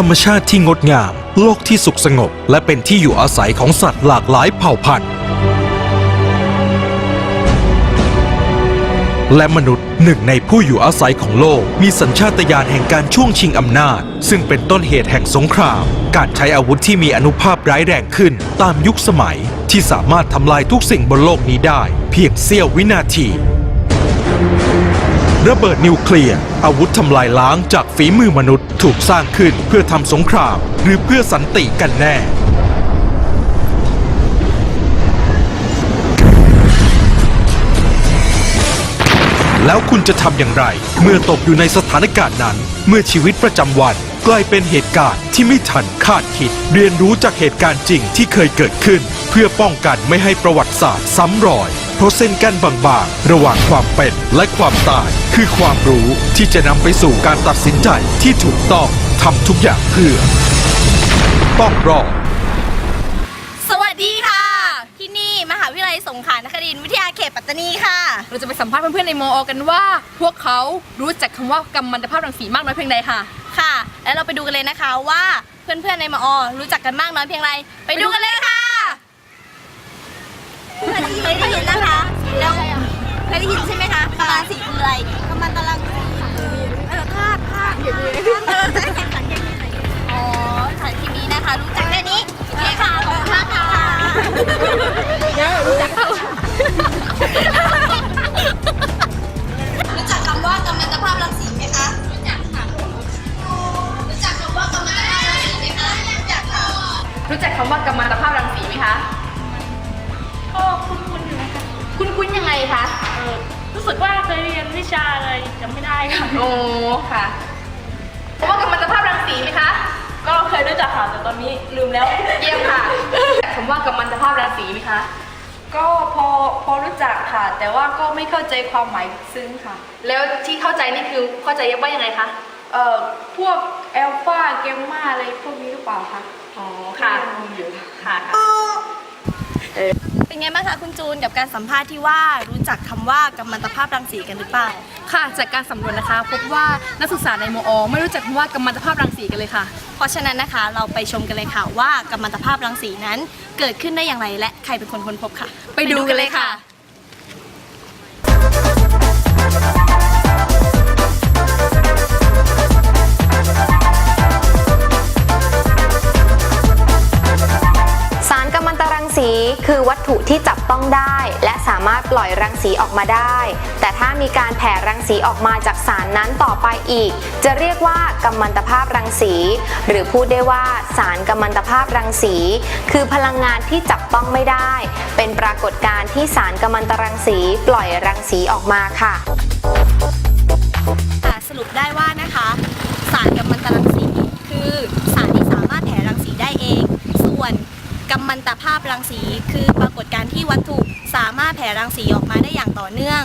รรมชาติที่งดงาม โลกที่สุขสงบ และเป็นที่อยู่อาศัยของสัตว์หลากหลายเผ่าพันธุ์ และมนุษย์หนึ่งในผู้อยู่อาศัยของโลก มีสัญชาตญาณแห่งการช่วงชิงอำนาจ ซึ่งเป็นต้นเหตุแห่งสงคราม การใช้อาวุธที่มีอนุภาพร้ายแรงขึ้นตามยุคสมัย ที่สามารถทำลายทุกสิ่งบนโลกนี้ได้ เพียงเสี้ยววินาที ระเบิดนิวเคลียร์อาวุธทำลายล้างจากฝีมือมนุษย์ถูกสร้างขึ้นเพื่อทำสงคราม หรือเพื่อสันติกันแน่ แล้วคุณจะทำอย่างไร เมื่อตกอยู่ในสถานการณ์นั้น เมื่อชีวิตประจำวันกลายเป็นเหตุการณ์ที่ไม่ทันคาดคิด เรียนรู้จากเหตุการณ์จริงที่เคยเกิดขึ้น เพื่อป้องกันไม่ให้ประวัติศาสตร์ซ้ำรอย เพราะเส้นกั้นบางๆ ระหว่างความเป็นและความตาย คือความรู้ที่จะนำไปสู่การตัดสินใจที่ถูกต้องทำทุกอย่างเพื่อ ต้องรอดสวัสดีค่ะ ที่นี่มหาวิทยาลัยสงขลานครินทร์วิทยาเขตปัตตานีค่ะ เราจะไปสัมภาษณ์เพื่อนๆในมอกันว่า พวกเขารู้จักคำว่ากัมมันตภาพรังสีมากน้อยเพียงใดค่ะ ค่ะ แล้วเราไปดูกันเลยนะคะว่าเพื่อนๆในมอรู้จักกันมากน้อยเพียงไร ไปดูกันเลยค่ะ เคยได้ยินนะคะ แล้วเคยได้ยินใช่ไหมคะตารางสีคืออะไรกำมันตารางสีเออธาตุธาตุเออจะแข่งขันกันยังไงอ๋อสารเคมีนะคะ รู้จักแค่นี้โอเคค่ะขอบคุณมากค่ะรู้จักคำว่ากัมมันตภาพรังสีไหมคะรู้จักค่ะรู้จักคำว่ากัมมันตภาพรังสีไหมคะรู้จักค่ะรู้จักคำว่ากัมมันตภาพรังสีไหมคะ ไงคะเออรู้สึกว่าเคยเรียนวิชาอะไรจำไม่ได้ค่ะโอ้ค่ะคำว่ากัมมันตภาพรังสีไหมคะ ก็เคยรู้จักค่ะแต่ตอนนี้ลืมแล้ว เยี่ยมค่ะรู้จักคำว่ากัมมันตภาพรังสีไหมคะ ก็พอพอรู้จักค่ะ แต่ว่าก็ไม่เข้าใจความหมายซึ้งค่ะ แล้วที่เข้าใจนี่คือเข้าใจว่ายังไงคะเอ่อพวกแอลฟาเกมมาอะไรพวกนี้หรือเปล่าคะอ๋อค่ะงงอยู่ค่ะ เป็นไงบ้างคะคุณจูนกับการสัมภาษณ์ที่ว่ารู้จักคำว่ากัมมันตภาพรังสีกันหรือเปล่า ค่ะ จากการสำรวจนะคะ พบว่านักศึกษาในมอ ไม่รู้จักคำว่ากัมมันตภาพรังสีกันเลยค่ะ เพราะฉะนั้นนะคะ เราไปชมกันเลยค่ะว่ากัมมันตภาพรังสีนั้น เกิดขึ้นได้อย่างไรและใครเป็นคนค้นพบค่ะ ไปดูกันเลยค่ะ คือวัตถุที่จับต้องได้ และสามารถปล่อยรังสีออกมาได้ แต่ถ้ามีการแผ่รังสีออกมาจากสารนั้นต่อไปอีก จะเรียกว่ากัมมันตภาพรังสี หรือพูดได้ว่าสารกัมมันตภาพรังสี คือพลังงานที่จับต้องไม่ได้ เป็นปรากฏการณ์ที่สารกัมมันตรังสีปล่อยรังสีออกมาค่ะสรุปได้ว่านะคะ สารกัมมันตรังสีคือสารที่สามารถแผ่รังสีได้เอง ส่วน กัมมันตภาพรังสี คือปรากฏการณ์ที่วัตถุสามารถแผ่รังสีออกมาได้อย่างต่อเนื่อง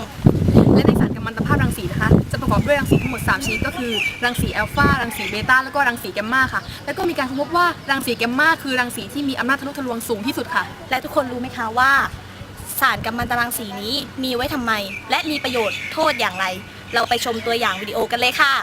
และในสารกัมมันตภาพรังสีนะคะจะประกอบด้วยรังสีทั้งหมด 3 ชนิดก็คือ รังสีอัลฟารังสีเบต้าแล้วก็รังสีแกมมาค่ะ แล้วก็มีการพบว่ารังสีแกมมาคือรังสีที่มีอำนาจทะลุทะลวงสูงที่สุดค่ะ และทุกคนรู้ไหมคะว่า สารกัมมันตรังสีนี้มีไว้ทำไม และมีประโยชน์โทษอย่างไร เราไปชมตัวอย่างวิดีโอกันเลยค่ะ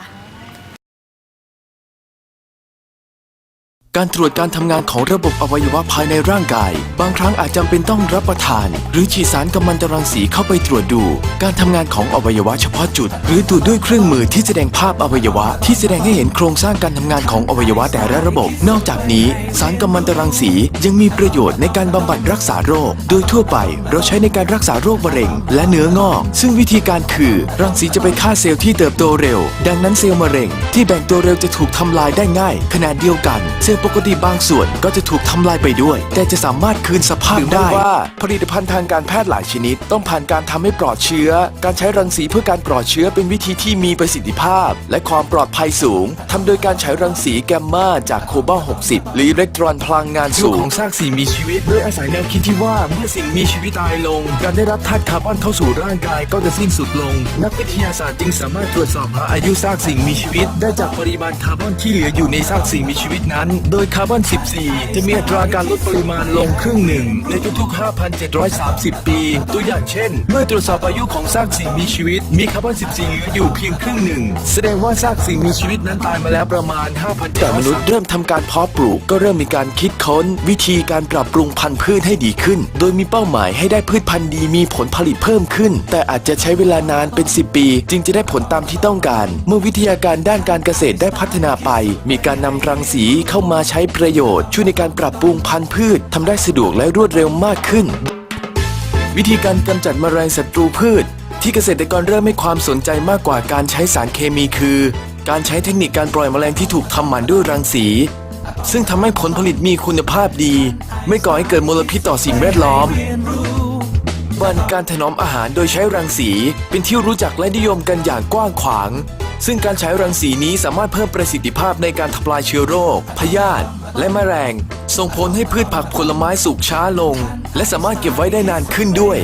การตรวจการทำงานของระบบอวัยวะภายในร่างกาย บางครั้งอาจจำเป็นต้องรับประทาน หรือฉีดสารกัมมันตรังสีเข้าไปตรวจดู การทำงานของอวัยวะเฉพาะจุด หรือตรวจด้วยเครื่องมือที่แสดงภาพอวัยวะ ที่แสดงให้เห็นโครงสร้างการทำงานของอวัยวะแต่ละระบบ นอกจากนี้ สารกัมมันตรังสียังมีประโยชน์ในการบำบัดรักษาโรค โดยทั่วไปเราใช้ในการรักษาโรคมะเร็ง และเนื้องอก ซึ่งวิธีการคือรังสีจะไปฆ่าเซลล์ที่เติบโตเร็ว ดังนั้นเซลล์มะเร็ง ที่แบ่งตัวเร็วจะถูกทำลายได้ง่าย ขณะเดียวกันเซลล์ปกติบางส่วนก็จะถูกทำลายไปด้วย แต่จะสามารถคืนสภาพได้ว่าผลิตภัณฑ์ทางการแพทย์หลายชนิด ต้องผ่านการทำให้ปลอดเชื้อ การใช้รังสีเพื่อการปลอดเชื้อเป็นวิธีที่มีประสิทธิภาพ และความปลอดภัยสูงทำโดยการใช้รังสีแกมมาจากโคบาล60 หรืออิเล็กตรอนพลังงานสูงของซากสิ่งมีชีวิตโดยอาศัยแนวคิดที่ว่าเมื่อสิ่งมีชีวิตตายลง การได้รับธาตุคาร์บอนเข้าสู่ร่างกายก็จะสิ้นสุดลง นักวิทยาศาสตร์จึงสามารถตรวจสอบหาอายุซากสิ่งมีชีวิต ได้จากปริมาณคาร์บอนที่เหลืออยู่ในซากสิ่งมีชีวิตนั้นโดยคาร์บอน 14 จะมีอัตราการลดปริมาณลงครึ่งหนึ่ง ในทุกๆ 5,730 ปี ตัวอย่างเช่น เมื่อตรวจสอบอายุของซากสิ่งมีชีวิต มีคาร์บอน 14 เหลืออยู่เพียงครึ่งหนึ่ง แสดงว่าซากสิ่งมีชีวิตนั้นตายมาแล้วประมาณ 5,000แต่มนุษย์เริ่มทำการเพาะปลูกก็เริ่มมีการคิดค้น วิธีการปรับปรุงพันธุ์พืชให้ดีขึ้น โดยมีเป้าหมายให้ได้พืชพันธุ์ดีมีผลผลิตเพิ่มขึ้น แต่อาจจะใช้เวลานานเป็น 10 ปี จึงจะได้ผลตามที่ต้องการ เมื่อวิทยาการด้านการเกษตรได้พัฒนาไป มีการนำรังสีเข้ามาใช้ประโยชน์ ช่วยในการปรับปรุงพันธุ์พืชทำได้สะดวกและรวดเร็วมากขึ้น วิธีการกำจัดแมลงศัตรูพืช ที่เกษตรกรเริ่มให้ความสนใจมากกว่าการใช้สารเคมีคือ การใช้เทคนิคการปล่อยแมลงที่ถูกทำหมันด้วยรังสี ซึ่งทำให้ผลผลิตมีคุณภาพดี ไม่ก่อให้เกิดมลพิษต่อสิ่งแวดล้อมบันการถนอมอาหารโดยใช้รังสีเป็นที่รู้จักและนิยมกันอย่างกว้างขวาง ซึ่งการใช้รังสีนี้สามารถเพิ่มประสิทธิภาพในการทำลายเชื้อโรค พยาธิและแมลง ส่งผลให้พืชผักผลไม้สุกช้าลง และสามารถเก็บไว้ได้นานขึ้นด้วย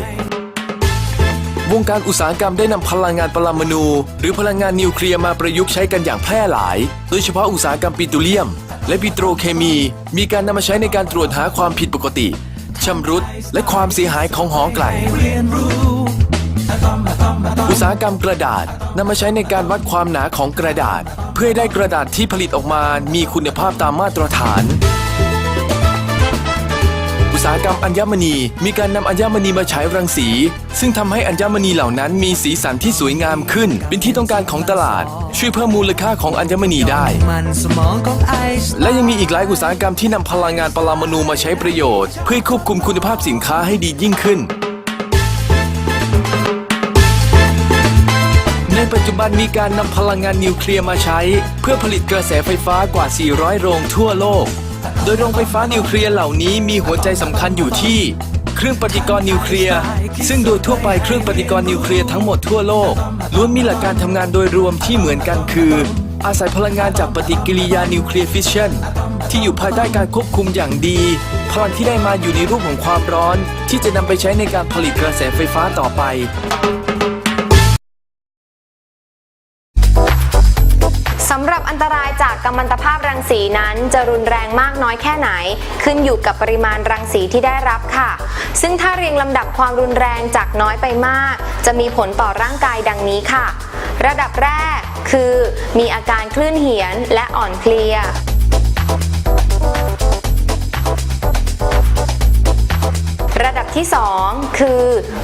วงการอุตสาหกรรมได้นำพลังงานปรมาณูหรือพลังงานนิวเคลียร์มาประยุกต์ใช้กันอย่างแพร่หลาย โดยเฉพาะอุตสาหกรรมปิโตรเลียม และปิโตรเคมี มีการนำมาใช้ในการตรวจหาความผิดปกติชำรุดและความเสียหายของหอกลั่น อุตสาหกรรมกระดาษนำมาใช้ในการวัดความหนาของกระดาษ เพื่อให้ได้กระดาษที่ผลิตออกมามีคุณภาพตามมาตรฐาน อุตสาหกรรมอัญมณีมีการนำอัญมณีมาฉายรังสี ซึ่งทำให้อัญมณีเหล่านั้นมีสีสันที่สวยงามขึ้น เป็นที่ต้องการของตลาด ช่วยเพิ่มมูลค่าของอัญมณีได้ และยังมีอีกหลายอุตสาหกรรมที่นำพลังงานปรมาณูมาใช้ประโยชน์ เพื่อควบคุมคุณภาพสินค้าให้ดียิ่งขึ้น ปัจจุบันมีการนำพลังงานนิวเคลียร์มาใช้ เพื่อผลิตกระแสไฟฟ้ากว่า 400 โรงทั่วโลก โดยโรงไฟฟ้านิวเคลียร์เหล่านี้มีหัวใจสำคัญอยู่ที่ เครื่องปฏิกรณ์นิวเคลียร์ ซึ่งโดยทั่วไปเครื่องปฏิกรณ์นิวเคลียร์ทั้งหมดทั่วโลกล้วนมีหลักการทำงานโดยรวมที่เหมือนกันคือ อาศัยพลังงานจากปฏิกิริยานิวเคลียร์ฟิชชันที่อยู่ภายใต้การควบคุมอย่างดีพลังที่ได้มาอยู่ในรูปของความร้อน ที่จะนำไปใช้ในการผลิตกระแสไฟฟ้าต่อไป สำหรับอันตรายจากกัมมันตภาพรังสีนั้น จะรุนแรงมากน้อยแค่ไหน ขึ้นอยู่กับปริมาณรังสีที่ได้รับค่ะ ซึ่งถ้าเรียงลำดับความรุนแรงจากน้อยไปมาก จะมีผลต่อร่างกายดังนี้ค่ะ ระดับแรกคือมีอาการคลื่นเหียนและอ่อนเพลียระดับที่ 2 คือ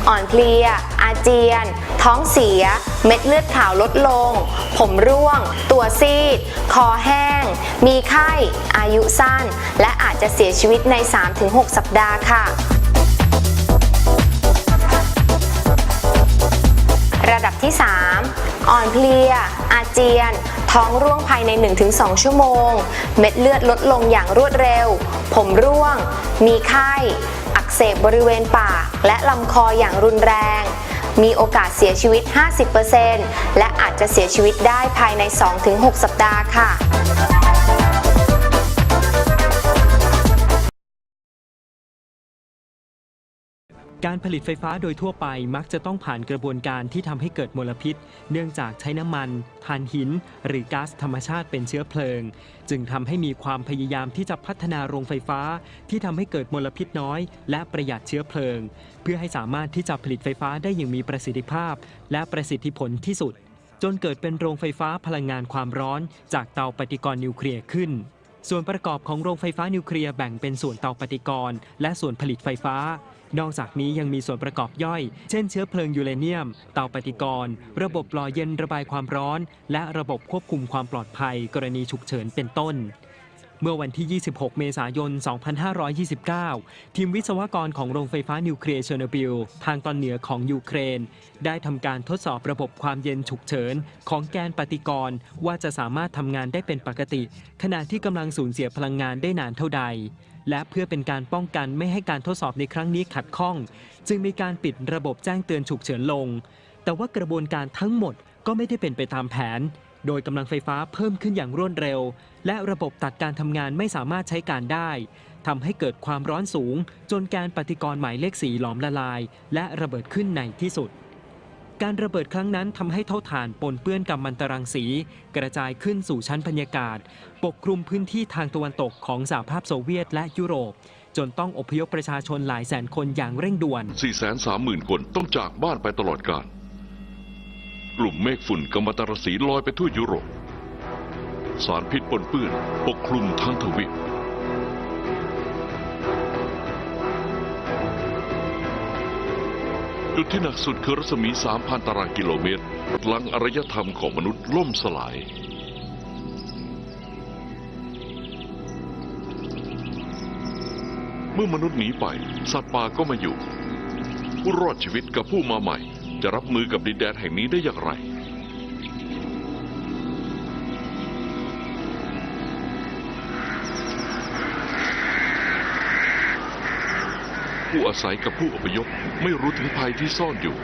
อ่อนเพลีย อาเจียน ท้องเสีย เม็ดเลือดขาวลดลง ผมร่วง ตัวซีด คอแห้ง มีไข้ อายุสั้น และอาจจะเสียชีวิตใน 3-6 สัปดาห์ค่ะระดับที่ 3 อ่อนเพลีย อาเจียน ท้องร่วงภายใน 1-2 ชั่วโมง เม็ดเลือดลดลงอย่างรวดเร็ว ผมร่วง มีไข้ อักเสบบริเวณปาก และลำคออย่างรุนแรง มีโอกาสเสียชีวิต 50%และอาจจะเสียชีวิตได้ภายใน 2-6 สัปดาห์ค่ะ การผลิตไฟฟ้าโดยทั่วไปมักจะต้องผ่านกระบวนการที่ทำให้เกิดมลพิษ เนื่องจากใช้น้ำมันถ่านหิน หรือก๊าซธรรมชาติเป็นเชื้อเพลิง จึงทำให้มีความพยายามที่จะพัฒนาโรงไฟฟ้า ที่ทำให้เกิดมลพิษน้อย และประหยัดเชื้อเพลิง เพื่อให้สามารถที่จะผลิตไฟฟ้าได้อย่างมีประสิทธิภาพ และประสิทธิผลที่สุด จนเกิดเป็นโรงไฟฟ้าพลังงานความร้อน จากเตาปฏิกรณ์นิวเคลียร์ขึ้นส่วนประกอบของโรงไฟฟ้านิวเคลียร์แบ่งเป็นส่วนเตาปฏิกรณ์และส่วนผลิตไฟฟ้า นอกจากนี้ยังมีส่วนประกอบย่อย เช่นเชื้อเพลิงยูเรเนียม เตาปฏิกรณ์ ระบบหล่อเย็นระบายความร้อน และระบบควบคุมความปลอดภัย กรณีฉุกเฉินเป็นต้นเมื่อวันที่ 26 เมษายน 2529 ทีมวิศวกรของโรงไฟฟ้านิวเคลียร์เชอร์โนบิล ทางตอนเหนือของยูเครน ได้ทำการทดสอบระบบความเย็นฉุกเฉิน ของแกนปฏิกรณ์ว่าจะสามารถทำงานได้เป็นปกติ ขณะที่กำลังสูญเสียพลังงานได้นานเท่าใด และเพื่อเป็นการป้องกันไม่ให้การทดสอบในครั้งนี้ขัดข้อง จึงมีการปิดระบบแจ้งเตือนฉุกเฉินลง แต่ว่ากระบวนการทั้งหมดก็ไม่ได้เป็นไปตามแผน โดยกำลังไฟฟ้าเพิ่มขึ้นอย่างรวดเร็ว และระบบตัดการทำงานไม่สามารถใช้การได้ทำให้เกิดความร้อนสูง จนแกนปฏิกรณ์หมายเลขสีหลอมละลาย และระเบิดขึ้นในที่สุด การระเบิดครั้งนั้นทำให้เท่าฐานปนเปื้อนกัมมันตรังสี กระจายขึ้นสู่ชั้นบรรยากาศ ปกคลุมพื้นที่ทางตะวันตกของสหภาพโซเวียตและยุโรป จนต้องอพยพประชาชนหลายแสนคนอย่างเร่งด่วน 430,000 คนต้องจากบ้านไปตลอดกาลกลุ่มเมฆฝุ่นกัมมันตรังสีลอยไปทั่วยุโรป สารพิษปนเปื้อนปกคลุมทั้งทวีป จุดที่หนักสุดคือรัศมี 3,000 ตารางกิโลเมตร หลังอารยธรรมของมนุษย์ล่มสลาย เมื่อมนุษย์หนีไป สัตว์ป่าก็มาอยู่ ผู้รอดชีวิตกับผู้มาใหม่ จะรับมือกับดินแดนแห่งนี้ได้อย่างไร ผู้อาศัยกับผู้อพยพไม่รู้ถึงภัยที่ซ่อนอยู่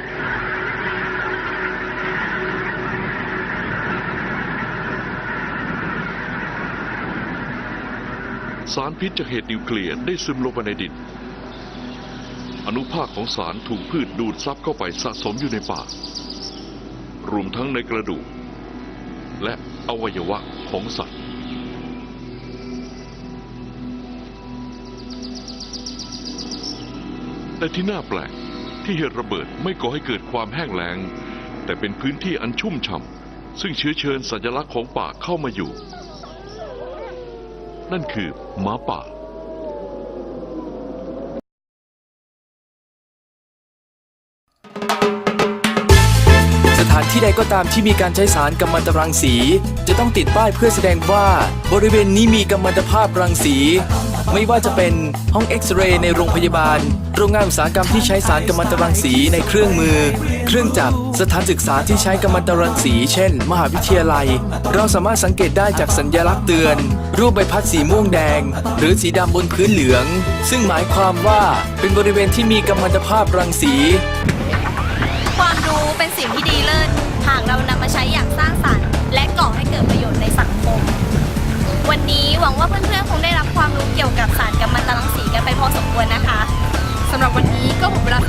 สารพิษจากเหตุนิวเคลียร์ได้ซึมลงไปในดิน อนุภาคของสารถูกพืชดูดซับเข้าไปสะสมอยู่ในป่ารวมทั้งในกระดูกและอวัยวะของสัตว์ แต่ที่น่าแปลกที่เหตุระเบิดไม่ก่อให้เกิดความแห้งแล้ง แต่เป็นพื้นที่อันชุ่มฉ่ำซึ่งเชื้อเชิญสัญลักษณ์ของป่าเข้ามาอยู่ นั่นคือหมาป่า ที่ใดก็ตามที่มีการใช้สารกัมมันตรังสี จะต้องติดป้ายเพื่อแสดงว่า บริเวณนี้มีกัมมันตภาพรังสี ไม่ว่าจะเป็นห้องเอ็กซเรย์ในโรงพยาบาล โรงงานอุตสาหกรรมที่ใช้สารกัมมันตรังสีในเครื่องมือ เครื่องจักรสถานศึกษาที่ใช้กัมมันตรังสี เช่น มหาวิทยาลัย เราสามารถสังเกตได้จากสัญลักษณ์เตือน รูปใบพัดสีม่วงแดง หรือสีดำบนพื้นเหลือง ซึ่งหมายความว่าเป็นบริเวณที่มีกัมมันตภาพรังสี ความรู้เป็นสิ่งที่ดีเลิศหากเรานำมาใช้อย่างสร้างสรรค์ และก่อให้เกิดประโยชน์ในสังคม วันนี้หวังว่าเพื่อนๆคงได้รับความรู้เกี่ยวกับสารกัมมันตรังสีกันไปพอสมควรนะคะสำหรับวันนี้ก็หมดเวลา